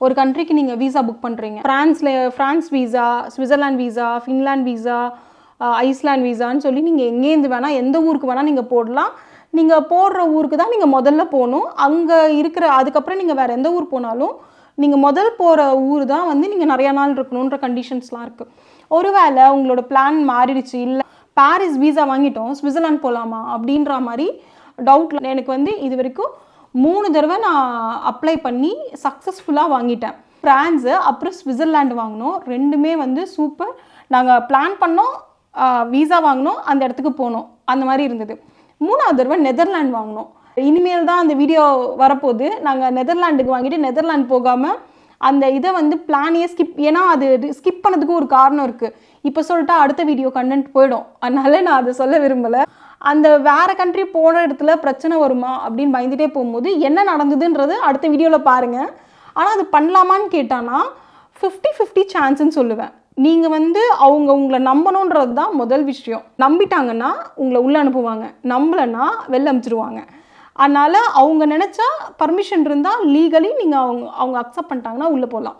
ஒரு கண்ட்ரிக்கு நீங்கள் வீசா புக் பண்ணுறீங்க ஃப்ரான்ஸில் France visa Switzerland visa Finland visa Iceland வீசான்னு சொல்லி நீங்கள் எங்கேருந்து வேணால் எந்த ஊருக்கு வேணால் நீங்கள் போடலாம். நீங்கள் போடுற ஊருக்கு தான் நீங்கள் முதல்ல போகணும். அங்கே இருக்கிற அதுக்கப்புறம் நீங்கள் வேறு எந்த ஊர் போனாலும் நீங்கள் முதல் போகிற ஊர் தான் வந்து நீங்கள் நிறையா நாள் இருக்கணுன்ற கண்டிஷன்ஸ்லாம் இருக்குது ஒருவேளை உங்களோட பிளான் மாறிடுச்சு இல்லை பாரிஸ் வீசா வாங்கிட்டோம் சுவிட்சர்லாந்து போகலாமா அப்படின்ற மாதிரி டவுட்டில் எனக்கு வந்து இது வரைக்கும் மூணு தடவை நான் அப்ளை பண்ணி சக்ஸஸ்ஃபுல்லாக வாங்கிட்டேன். ஃப்ரான்ஸு அப்புறம் சுவிட்சர்லாண்டு வாங்கினோம். ரெண்டுமே வந்து சூப்பர் நாங்கள் பிளான் பண்ணோம் வீசா வாங்கினோம் அந்த இடத்துக்கு போனோம். அந்த மாதிரி இருந்தது. மூணாவது தடவை நெதர்லாண்ட் வாங்கினோம். இனிமேல் தான் அந்த வீடியோ வரப்போகுது. நாங்கள் நெதர்லாண்டுக்கு வாங்கிட்டு நெதர்லாண்ட் போகாமல் அந்த இதை வந்து பிளானே ஸ்கிப் ஏன்னா அது ஸ்கிப் பண்ணதுக்கு ஒரு காரணம் இருக்குது இப்போ சொல்லிட்டா அடுத்த வீடியோ கண்டென்ட் போயிடும். அதனால நான் அதை சொல்ல விரும்பலை. அந்த வேறு கண்ட்ரி போன இடத்துல பிரச்சனை வருமா அப்படின்னு பயந்துட்டே போகும்போது என்ன நடந்ததுன்றது அடுத்த வீடியோவில் பாருங்கள் ஆனால் அது பண்ணலாமான்னு கேட்டானா ஃபிஃப்டி ஃபிஃப்டி சான்ஸ்ன்னு சொல்லுவேன். நீங்கள் வந்து அவங்க உங்களை நம்பணுன்றது தான் முதல் விஷயம். நம்பிட்டாங்கன்னா உங்களை உள்ளே அனுப்புவாங்க. நம்பலைன்னா வெளில அனுப்பிச்சிடுவாங்க அதனால் அவங்க நினச்சா பர்மிஷன் இருந்தால் லீகலி நீங்கள் அவங்க அவங்க அக்செப்ட் பண்ணிட்டாங்கன்னா உள்ளே போகலாம்